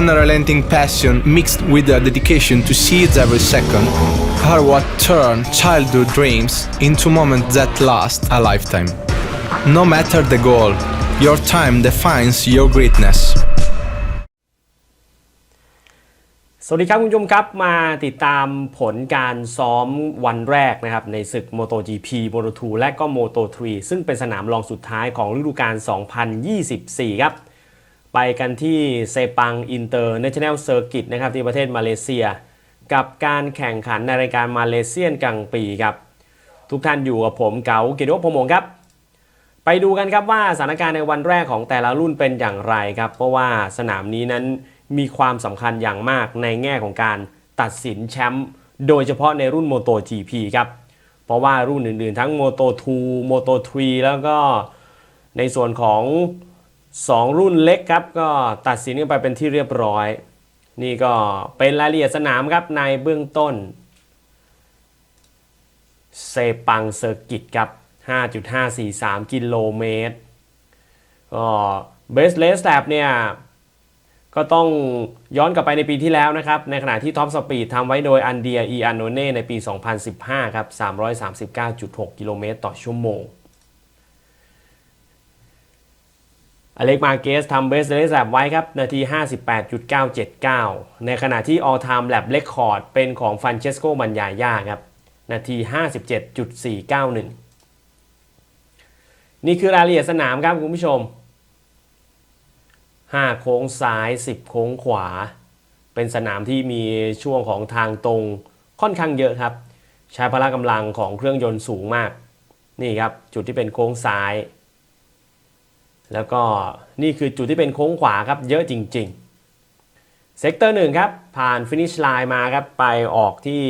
unrelenting passion mixed with a dedication to seize every second are what turn childhood dreams into moments that last a lifetime. No matter the goal, your time defines your greatness. สวัสดีครับคุณผู้ชมครับมาติดตามผลการซ้อมวันแรกนะครับในศึก MotoGP Moto2 และก็ Moto3 ซึ่งเป็นสนามรองสุดท้ายของฤดูกาล2024 ครับ ไปกันที่เซปังอินเตอร์เนชั่นแนลเซอร์กิตนะครับที่ประเทศมาเลเซีย กับการแข่งขันในรายการมาเลเซียนกลางปีครับ ทุกท่านอยู่กับผมเก๋ากิติวัฒน์พงษ์มงครับ ไปดูกันครับว่าสถานการณ์ในวันแรกของแต่ละรุ่นเป็นอย่างไรครับ เพราะว่าสนามนี้นั้นมีความสำคัญอย่างมากในแง่ของการตัดสินแชมป์โดยเฉพาะในรุ่น Moto GP ครับเพราะว่ารุ่นอื่นๆ ทั้ง Moto 2 Moto 3 แล้วก็ในส่วนของ 2 รุ่นเล็กครับ ก็ตัดสินกันไปเป็นที่เรียบร้อย นี่ก็เป็นรายละเอียดสนามครับในเบื้องต้นเซปังเซอร์กิตครับ 5.543 กิโลเมตร ก็เบสเลสแลบเนี่ย ก็ต้องย้อนกลับไปในปีที่แล้วนะครับ ในขณะที่ท็อปสปีดทำไว้โดยอันเดียอีอันโนเน่ในปี 2015 ครับ 339.6 กิโลเมตรต่อชั่วโมง อเล็กมาเกสทำเบสเลสแลบไว้ครับ นาที 58.979 ในขณะที่ all time lap record เป็นของฟันเชสโกมันยาย่าครับ นาที 57.491 นี่คือรายละเอียดสนามครับคุณผู้ชม 5 โค้งซ้าย 10 โค้งขวา เป็นสนามที่มีช่วงของทางตรงค่อนข้างเยอะครับ ใช้พละกำลังของเครื่องยนต์สูงมาก นี่ครับ จุดที่เป็นโค้งซ้าย แล้วก็นี่คือจุดที่เป็นโค้งขวาครับเยอะจริงๆเซกเตอร์หนึ่งครับผ่านฟินิชไลน์มาครับไปออกที่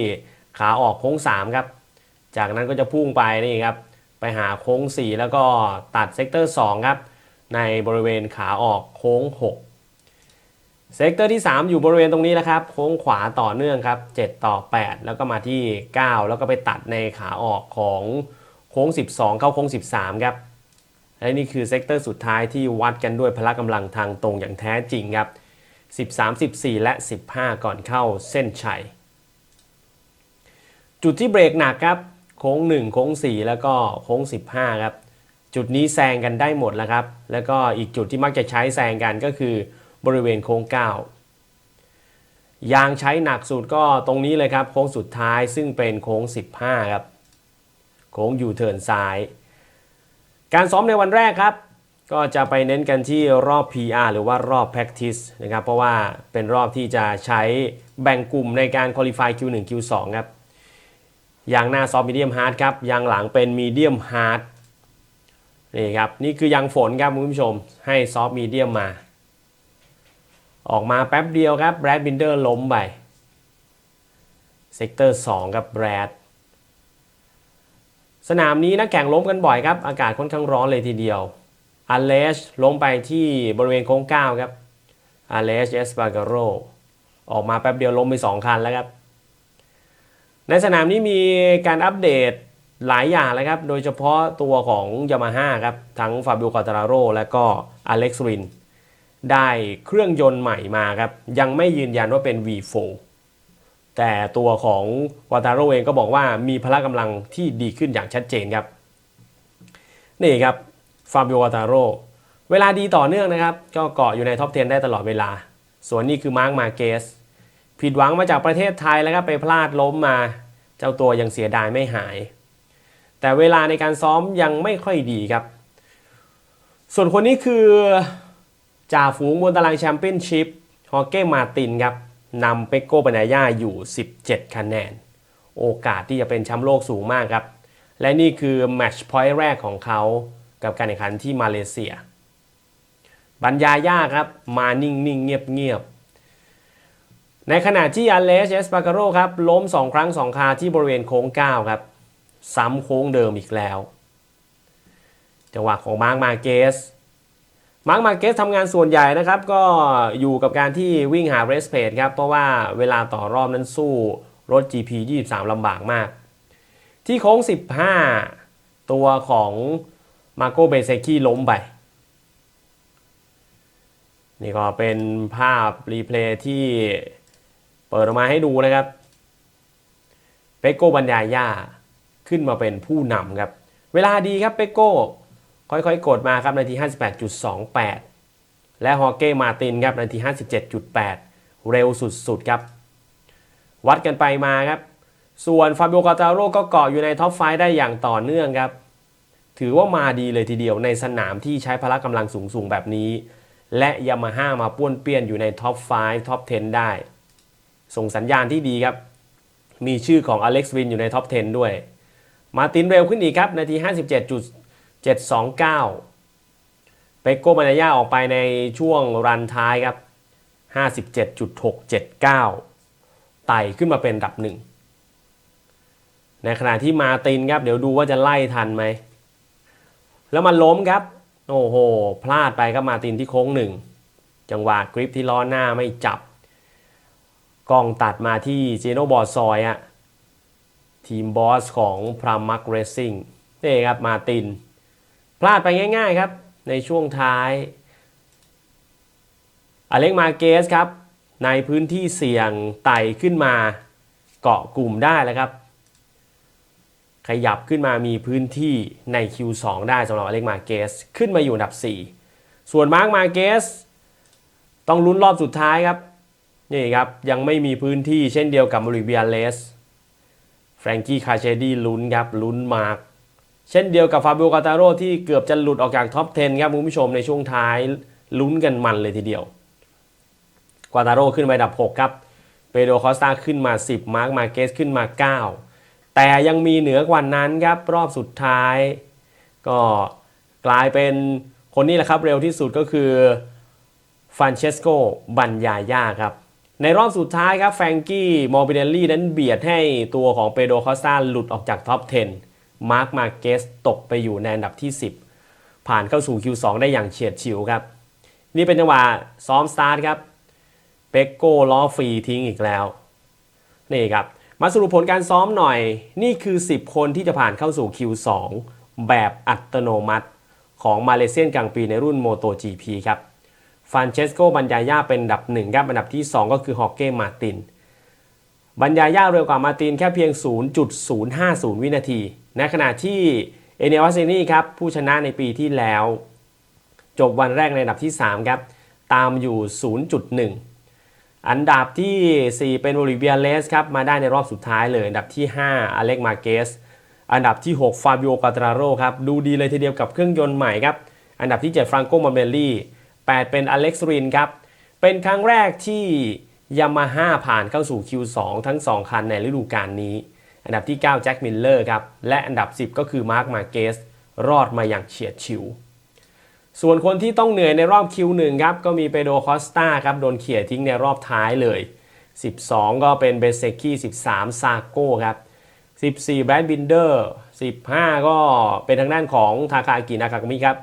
ขาออกโค้ง3ครับจากนั้นก็จะพุ่งไปนี่ครับไปหาโค้ง 4 แล้วก็ตัดเซกเตอร์2ครับในบริเวณขาออกโค้ง 6 เซกเตอร์ที่ 3 อยู่บริเวณตรงนี้แล้วครับโค้งขวาต่อเนื่องครับ7ต่อ 8 แล้วก็มาที่ 9 แล้วก็ไปตัดในขาออกของโค้ง 12 เข้าโค้ง 13 ครับ และนี่คือเซกเตอร์สุดท้ายที่วัดกันด้วยพละกำลังทางตรงอย่างแท้จริงครับ 13 14 และ 15 ก่อนเข้าเส้นชัย จุดที่เบรกหนักครับ โค้ง 1 โค้ง 4 แล้วก็โค้ง 15 ครับ จุดนี้แซงกันได้หมดแล้วครับ แล้วก็อีกจุดที่มักจะใช้แซงกันก็คือบริเวณโค้ง 9 ยางใช้หนักสุดก็ตรงนี้เลยครับ โค้งสุดท้ายซึ่งเป็นโค้ง 15 ครับ โค้งยูเทิร์นซ้าย การซ้อมในวันแรกครับ ก็จะไปเน้นกันที่รอบ PR หรือว่ารอบ Practice นะครับ เพราะว่าเป็นรอบที่จะใช้แบ่งกลุ่มในการ Qualify Q1 Q2 ครับยางหน้าซอฟต์มีเดียมฮาร์ดครับยางหลังเป็นมีเดียมฮาร์ดนี่ครับนี่คือยางฝนครับคุณผู้ชมให้ซอฟต์มีเดียมมา ออกมาแป๊บเดียวครับแบรดบินเดอร์ล้มไปเซกเตอร์2ครับแบรด สนามนี้นักแข่งล้มกันบ่อยครับ อากาศค่อนข้างร้อนเลยทีเดียวอเลชล้มไปที่บริเวณโค้ง9ครับอเลชเอสปาการโรออกมาแป๊บเดียวล้มไป 2 คันแล้วครับ ในสนามนี้มีการอัปเดตหลายอย่างเลยครับ โดยเฉพาะตัวของยามาฮ่าครับ ทั้งฟาบิโอคาตาราโรและก็อเล็กซ์ริน ได้เครื่องยนต์ใหม่มาครับ ยังไม่ยืนยันว่าเป็น V4 แต่ตัวของวาตาโรเองก็บอกว่ามีพละกำลังที่ดีขึ้นอย่างชัดเจนครับ นี่ครับฟาบิโอวาตาโรเวลาดีต่อเนื่องนะครับ ก็เกาะอยู่ในท็อป 10 ได้ตลอดเวลา ส่วนนี้คือมาร์คมาเกสผิดหวังมาจากประเทศไทยแล้วครับไปพลาดล้มมา เจ้าตัวยังเสียดายไม่หาย แต่เวลาในการซ้อมยังไม่ค่อยดีครับ ส่วนคนนี้คือจ่าฝูงบนตารางแชมเปี้ยนชิพฮอเก้มาตินครับ นำเปโก้ปัญญาอยู่ 17 คะแนน โอกาสที่จะเป็นแชมป์โลกสูงมากครับ และนี่คือแมตช์พอยต์แรกของเขากับการแข่งขันที่มาเลเซียบัญญายากครับ มานิ่งๆ เงียบๆ ในขณะที่อเลสเอสปาการโรครับล้ม 2 ครั้ง 2 คาที่บริเวณโค้ง 9 ครับ ซ้ำโค้งเดิมอีกแล้ว จังหวะของมาร์กมาเกส มาร์กมาเกสทำงานส่วนใหญ่นะครับก็อยู่กับการที่วิ่งหาเรสเพดครับเพราะว่าเวลาต่อรอบนั้นสู้รถ GP 23ลำบากมาก ที่โค้ง 15 ตัวของมาโกเบเซคีล้มไป นี่ก็เป็นภาพรีเพลย์ที่เปิดออกมาให้ดูนะครับเปโก้บรรยายย่าขึ้นมาเป็นผู้นำครับ เวลาดีครับเปโก้ ค่อยๆ กดมาครับนาที 58.28 และฮอเก้มาตินครับนาที 57.8 เร็วสุดๆ ครับ วัดกันไปมาครับ ส่วนฟาบิโอกาตาโร่ก็เกาะอยู่ในท็อปไฟได้อย่างต่อเนื่องครับ ถือว่ามาดีเลยทีเดียวในสนามที่ใช้พละกำลังสูงๆ แบบนี้ และยามาฮ่ามาป้วนเปี้ยนอยู่ในท็อป5ท็อป 10 ได้ ส่งสัญญาณที่ดีครับ มีชื่อของอเล็กซ์วินอยู่ในท็อป 10 ด้วย มาตินเร็วขึ้นอีกครับนาที 729 เปโก้มานายาออกไปในช่วงรันท้ายครับ 57.679 ไต่ขึ้นมาเป็นอันดับหนึ่ง ในขณะที่มาตินครับ เดี๋ยวดูว่าจะไล่ทันไหม แล้วมันล้มครับ โอ้โห พลาดไปครับมาตินที่โค้งหนึ่ง จังหวะกริปที่ล้อหน้าไม่จับ กล้องตัดมาที่เจโนบอร์ซอยอะทีมบอสของพรามักเรซิ่งนี่ครับมาติน พลาดไปง่ายๆครับ ในช่วงท้ายอเล็กมาเกสครับ ในพื้นที่เสี่ยงไต่ขึ้นมาเกาะกลุ่มได้แล้วครับ ขยับขึ้นมามีพื้นที่ใน Q2 ได้สำหรับอเล็กมาเกสขึ้นมาอยู่อันดับ 4 ส่วนมาร์กมาเกสต้องลุ้นรอบสุดท้ายครับนี่ครับ ยังไม่มีพื้นที่เช่นเดียวกับมาริเบียเลสแฟรงกี้คาเชดีลุ้นครับ ลุ้นมาร์ก เช่นเดียวกับฟาบิโอกาตาโร่ที่เกือบจะหลุดออกจากท็อป 10 ครับคุณผู้ชมในช่วงท้ายลุ้นกันมันเลยทีเดียว กาตาโร่ขึ้นไปดับ 6 ครับเปโดคอสตาขึ้นมา 10 มาร์กมาเกสขึ้นมา 9 แต่ยังมีเหนือกว่านั้นครับ รอบสุดท้าย ก็กลายเป็นคนนี้แหละครับ เร็วที่สุดก็คือฟรานเชสโกบันยาย่าครับ ในรอบสุดท้ายครับแฟงกี้มอร์บิเนลลี่นั้นเบียดให้ตัวของเปโดคอสตาหลุดออกจากท็อป 10 มาร์กมาเกสตกไปอยู่ในอันดับที่ 10 ผ่านเข้าสู่ Q2 ได้อย่างเฉียดฉิวครับ นี่เป็นจังหวะซ้อมสตาร์ทครับเปกโก้ล้อฟรีทิ้งอีกแล้ว นี่ครับ มาสรุปผลการซ้อมหน่อย นี่คือ 10 คนที่จะผ่านเข้าสู่ Q2 แบบอัตโนมัติของมาเลเซียนกลางปีในรุ่น MotoGP ครับฟานเชสโกบันยาย่าเป็นอันดับ1ครับอันดับที่ 2 ก็คือฮอกเก้มาตินบันยาย่าเร็วกว่ามาตินแค่เพียง 0.050 วินาที ในขณะที่เอเนวัสเซนี่ครับผู้ชนะในปีที่แล้ว จบวันแรกในอันดับที่ 3 ครับ ตามอยู่ 0.1 อันดับที่ 4 เป็นโอลิเวียเลสครับ มาได้ในรอบสุดท้ายเลย อันดับที่ 5 อเล็กมาเกส อันดับที่ 6 ฟาบิโอกาตราโรครับ ดูดีเลยทีเดียวกับเครื่องยนต์ใหม่ครับ อันดับที่ 7 ฟรานโกมาเบลลี่ 8 เป็นอเล็กซ์รินครับ เป็นครั้งแรกที่ยามาฮ่าผ่านเข้าสู่ Q2 ทั้ง 2 คันในฤดูกาลนี้ อันดับที่ 9 แจ็คมิลเลอร์ครับ และอันดับ 10 ก็คือมาร์คมาเกสรอดมาอย่างเฉียดฉิว ส่วนคนที่ต้องเหนื่อยในรอบ Q1 ครับ ก็มีเปโดคอสตาครับ โดนเขี่ยทิ้งในรอบท้ายเลย 12 ก็เป็นเบเซกี้13 ซาโก้ครับ 14 แบรดบินเดอร์ 15 ก็เป็นทางด้านของทาคาอากินากากมิครับ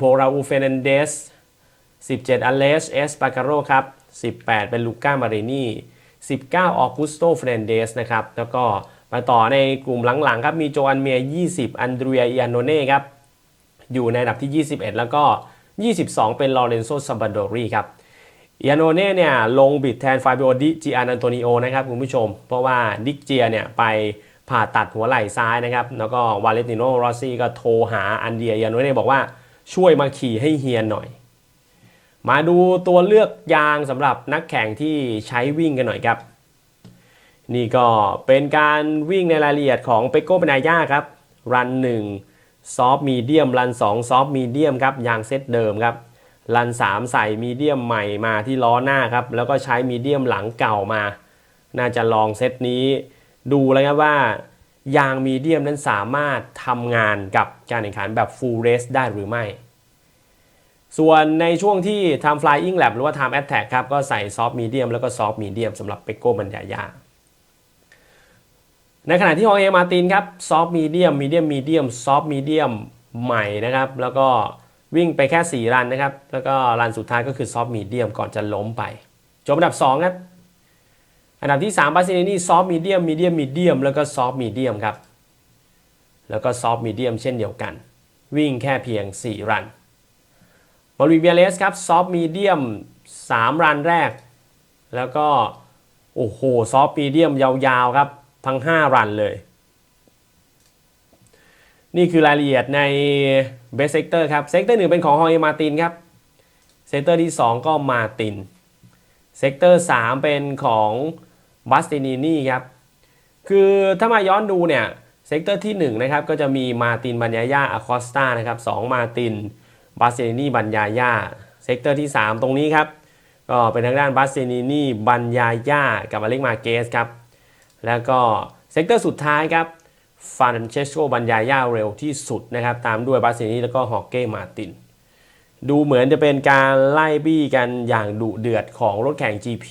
16 ราอูเฟนันเดส 17 อเลส เอสปาการโรครับ 18 เป็นลูก้ามารินี19 ออกุสโตเฟรนเดสนะครับ แล้วก็ มาต่อในกลุ่มหลังๆครับมีโจอันเมีย 20 อันเดรียอิอาโนเน่ครับอยู่ในอันดับที่ 21 แล้วก็ 22 เป็นลอเรนโซซาบาโดรีครับอิอาโนเน่เนี่ยลงบิดแทนฟาบิโอดิจิอันอันโตนิโอนะครับคุณผู้ชม เพราะว่าดิกเจียเนี่ยไปผ่าตัดหัวไหล่ซ้ายนะครับ แล้วก็วาเลนติโนรอซี่ก็โทรหาอันเดียอิอาโนเน่บอกว่าช่วยมาขี่ให้เฮียนหน่อย มาดูตัวเลือกยางสำหรับนักแข่งที่ใช้วิ่งกันหน่อยครับ นี่ก็เป็นการวิ่งในรายละเอียดของเปโก้ปนายาครับ รัน1ซอฟมีเดียมรัน2ซอฟมีเดียมครับยางเซตเดิมครับ รัน 3 ใส่มีเดียมใหม่มาที่ล้อหน้าครับ แล้วก็ใช้มีเดียมหลังเก่ามา น่าจะลองเซตนี้ ดูแล้วครับว่ายางมีเดียมนั้นสามารถทำงานกับการแข่งขันแบบ full race ได้หรือไม่ ส่วนในช่วงที่ทำ flying lap หรือว่า time attack ครับก็ใส่ soft medium แล้วก็ soft medium สำหรับเปโก้บัญญายา ในขณะที่ฮองเอมาตินครับ soft medium medium medium soft medium ใหม่นะครับ แล้วก็วิ่งไปแค่ 4 รันนะครับ แล้วก็รันสุดท้ายก็คือ soft medium ก่อนจะล้มไป จบอันดับ 2 ครับ อันดับที่ 3บาซิเนนี่ soft medium medium medium แล้วก็ soft medium ครับ แล้วก็ soft medium เช่นเดียวกัน วิ่งแค่เพียง 4 รันบอลวิเบียเลสครับซอฟมีเดียม3รันแรก แล้วก็โอ้โหซอฟมีเดียมยาวๆครับ ทั้ง 5 รันเลย นี่คือรายละเอียดในเบสเซกเตอร์ครับเซกเตอร์หนึ่งเป็นของฮอยมาตินครับเซกเตอร์ที่ 2 ก็มาตินเซกเตอร์3เป็นของบัสตินีนี่ครับ คือถ้ามาย้อนดูเนี่ยเซกเตอร์ที่1นะครับก็จะมีมาตินบัญญาญาอะคอสตานะครับ2มาตินบัสตินีนี่บัญญาญาเซกเตอร์ที่ 3 ตรงนี้ครับ ก็เป็นทางด้านบัสตินีนี่บัญญาญากับอเล็กมาเกสครับ แล้วก็เซกเตอร์สุดท้ายครับฟานเชสโกบัญญาญาเร็วที่สุดนะครับ ตามด้วยบัสตินีแล้วก็ฮอกเก้มาติน ดูเหมือนจะเป็นการไล่บี้กันอย่างดุเดือดของรถแข่ง GP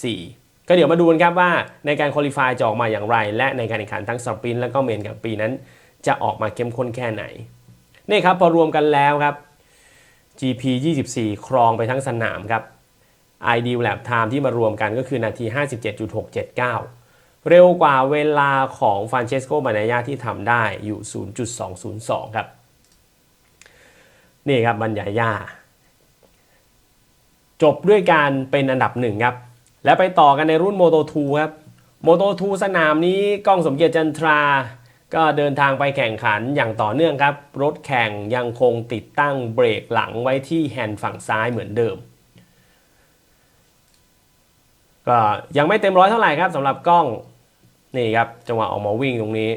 24 ก็เดี๋ยวมาดูกันครับว่าในการคุริฟายจะออกมาอย่างไร และในการแข่งขันทั้งสปรินต์และก็เมนกับปีนั้น จะออกมาเข้มข้นแค่ไหน นี่ครับพอรวมกันแล้วครับ GP 24 ครองไปทั้งสนามครับ ID Lap Time ที่มารวมกันก็คือนาที 57.679 เร็วกว่าเวลาของฟานเชสโกบานายาที่ทำได้อยู่ 0.202 ครับ นี่ครับบรรยายาจบด้วยการเป็นอันดับหนึ่งครับ แล้วไปต่อกันในรุ่น Moto 2ครับ Moto 2สนามนี้กล้องสมเกียรติจันทรา ก็เดินทางไปแข่งขันอย่างต่อเนื่องครับ รถแข่งยังคงติดตั้งเบรกหลังไว้ที่แฮนด์ฝั่งซ้ายเหมือนเดิม ก็ยังไม่เต็มร้อยเท่าไหร่ครับสำหรับกล้อง นี่ครับจังหวะออกมาวิ่งตรงนี้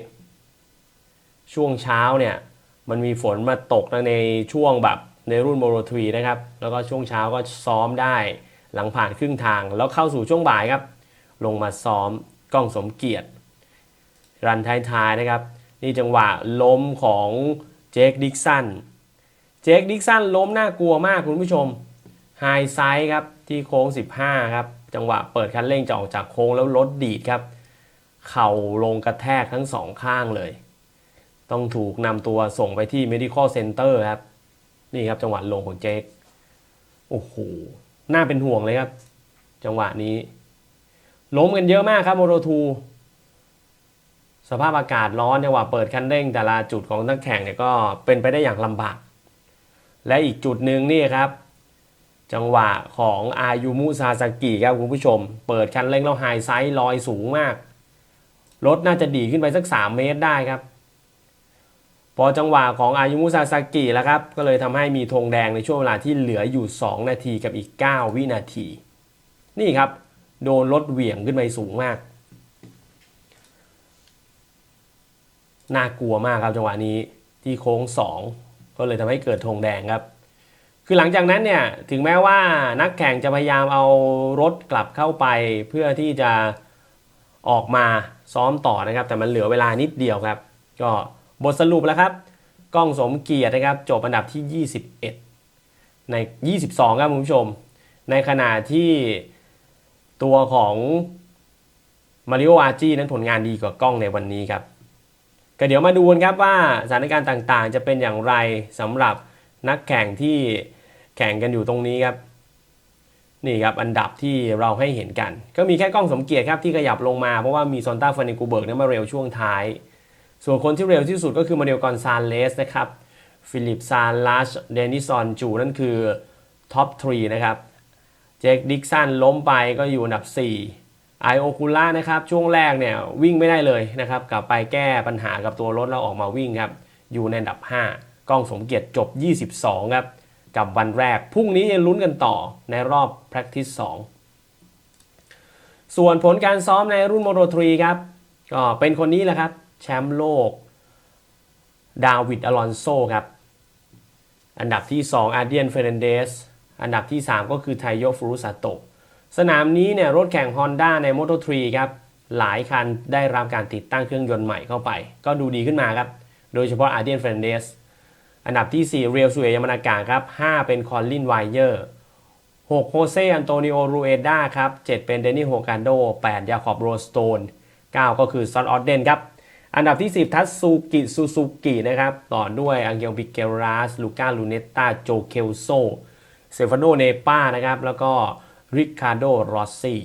ช่วงเช้าเนี่ยมันมีฝนมาตกในช่วงแบบในรุ่นโมโรทรีนะครับ แล้วก็ช่วงเช้าก็ซ้อมได้หลังผ่านครึ่งทาง แล้วเข้าสู่ช่วงบ่ายครับ ลงมาซ้อมกล้องสมเกียรติ รันท้ายๆนะครับ นี่จังหวะล้มของเจคดิกสันเจคดิกสันล้มน่ากลัวมากคุณผู้ชมไฮไซด์ครับที่โค้ง 15 ครับ จังหวะเปิดคันเร่งจะออกจากโค้งแล้วรถดีดครับ เข่าลงกระแทกทั้งสองข้างเลย ต้องถูกนำตัวส่งไปที่ medical center ครับ นี่ครับจังหวะลงของเจคโอ้โห น่าเป็นห่วงเลยครับ จังหวะนี้ ล้มกันเยอะมากครับโมโรทู สภาพอากาศร้อนจังหวะเปิดคันเร่ง แต่ละจุดของนักแข่งเนี่ยก็เป็นไปได้อย่างลำบาก และอีกจุดหนึ่งนี่ครับจังหวะของอายุมุซาสกิครับคุณผู้ชม เปิดคันเร่งแล้วไฮไซด์ลอยสูงมาก รถน่าจะดีขึ้นไปสัก 3 เมตรได้ครับ พอจังหวะของอายุมุซาสกิแล้วครับ ก็เลยทำให้มีธงแดงในช่วงเวลาที่เหลืออยู่ 2 นาทีกับอีก 9 วินาที นี่ครับ โดนรถเหวี่ยงขึ้นไปสูงมาก น่ากลัวมากครับจังหวะนี้ที่โค้ง 2 ก็เลยทำให้เกิดธงแดงครับคือหลังจากนั้นเนี่ยถึงแม้ว่านักแข่งจะพยายามเอารถกลับเข้าไปเพื่อที่จะออกมา ซ้อมต่อนะครับ แต่มันเหลือเวลานิดเดียวครับ ก็บทสรุปแล้วครับก้องสมเกียรตินะครับจบอันดับที่ 21 ใน 22 ครับคุณผู้ชม ในขณะที่ตัวของมาริโออาจีนั้นผลงานดีกว่ากล้องในวันนี้ครับ ก็เดี๋ยวมาดูกันครับว่าสถานการณ์ต่างๆ จะเป็นอย่างไรสำหรับนักแข่งที่แข่งกันอยู่ตรงนี้ครับ นี่ครับอันดับที่เราให้เห็นกัน ก็มีแค่กล้องสมเกียรติครับที่ขยับลงมาเพราะว่ามีซอนต้าฟนิกูเบิร์กนั้นมาเร็วช่วงท้าย ส่วนคนที่เร็วที่สุดก็คือมาเดลกอนซานเลสนะครับฟิลิปซานลัชเดนิซอนจูนั่นคือท็อป3นะครับเจคดิกสันล้มไปก็อยู่อันดับ 4 ไอโอคูล่านะครับช่วงแรกเนี่ยวิ่งไม่ได้เลยนะครับกลับไปแก้ปัญหากับตัวรถแล้วออกมาวิ่งครับอยู่ในอันดับ 5 กล้องสมเกียรติจบ 22 ครับ กับวันแรก พรุ่งนี้ยังลุ้นกันต่อในรอบ practice 2 ส่วนผลการซ้อมในรุ่นโมโต3ครับ ก็เป็นคนนี้แหละครับ แชมป์โลก ดาวิดอลอนโซครับ อันดับที่ 2 อาเดียนเฟรนเดส อันดับที่ 3 ก็คือไทโยฟูรุสาโตสนามนี้เนี่ยรถแข่ง Honda ใน Moto3 ครับ หลายคันได้รับการติดตั้งเครื่องยนต์ใหม่เข้าไป ก็ดูดีขึ้นมาครับ โดยเฉพาะอาเดียนเฟรนเดส อันดับที่ 4 เรียวซูเอยามานากาครับ 5 เป็นคอลลินไวเยอร์ 6 โฮเซอันโตนิโอรูเอด้าครับ 7 เป็นเดนนี่โฮการโด 8 ยาคอบโรสโตน 9 ก็คือซอนออดเดนครับ อันดับที่ 10 ทัตซูกิซูซูกินะครับ ต่อด้วยอังเกลบิเกรัสลูก้าลูเนตตาโจเคลโซเซฟานโดเนปานะครับ แล้วก็ริคาร์โดรอสซี่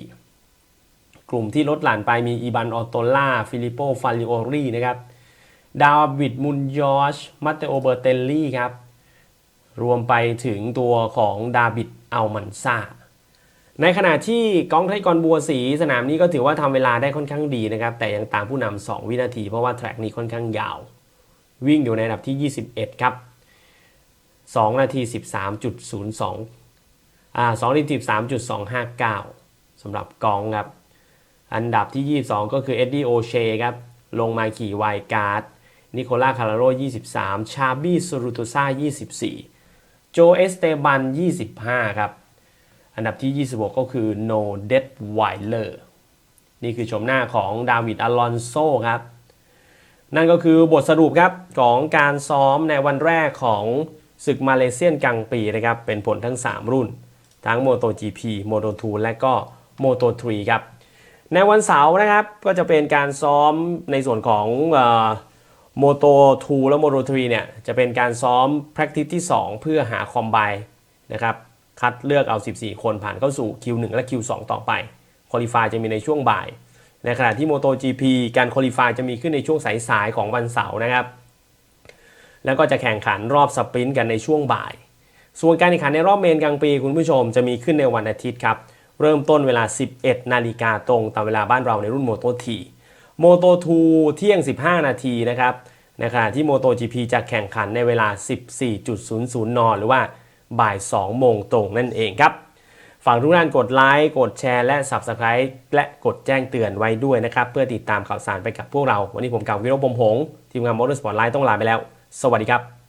กลุ่มที่ลดหลั่นไปมีอีบันออโตล่าฟิลิปโปฟาลิโอรีนะครับ ดาวิดมุนยอชมัตเตโอเบอร์เตลลี่ครับ รวมไปถึงตัวของดาบิดอัลมันซาในขณะที่กองไทกรบัวสีสนามนี้ก็ถือว่าทำเวลาได้ค่อนข้างดีนะครับ แต่ยังตามผู้นำ2วินาที เพราะว่าแทร็กนี้ค่อนข้างยาว วิ่งอยู่ในอันดับที่ 21 ครับ 2 นาที 13.02อ่า2นาที13.259สำหรับกองครับ อันดับที่ 22 ก็คือเอ็ดดี้โอเชครับ ลงมาขี่ไวการ์ด นิโคล่าคาราโร 23 ชาบี้ซูรุตุซ่า24 โจเอสเตบัน 25 ครับ อันดับที่ 26 ก็คือโนเด d ไวเลอร์นี่คือชมหน้าของดาวิดอลอนโซครับ นั่นก็คือบทสรุปครับ ของการซ้อมในวันแรกของศึกมาเลเซียนกลางปีนะครับ เป็นผลทั้ง 3 รุ่น ทั้ง MotoGP Moto2 และก็ Moto3 ครับ ในวันเสาร์นะครับก็จะเป็นการซ้อมในส่วนของ โมโต2และ Moto3 เนี่ยจะเป็นการซ้อม practice ที่ 2 เพื่อหาคอมไบนะครับคัดเลือกเอา 14 คนผ่านเข้าสู่ Q1 และ Q2 ต่อไปคอลิฟายจะมีในช่วงบ่าย ในขณะที่ MotoGP การคอลิฟายจะมีขึ้นในช่วงสายๆของวันเสาร์นะครับ แล้วก็จะแข่งขันรอบสปรินต์กันในช่วงบ่าย ส่วนการแข่งขันในรอบเมนกลางปีคุณผู้ชมจะมีขึ้นในวันอาทิตย์ครับ เริ่มต้นเวลา 11 นาฬิกาตรงตามเวลาบ้านเราในรุ่น Moto โมโตทูเที่ยง 15 นาทีนะครับในขณะที่โมโต GP จะแข่งขันในเวลา 14.00 น หรือว่าบ่าย 2 โมงตรงนั่นเองครับ ฝากทุกท่านกดไลค์ กดแชร์ และ Subscribe และกดแจ้งเตือนไว้ด้วยนะครับ เพื่อติดตามข่าวสารไปกับพวกเรา วันนี้ผมกับวิโรจน์พรหมหง ทีมงานมอเตอร์สปอร์ตไลน์ต้องลาไปแล้ว สวัสดีครับ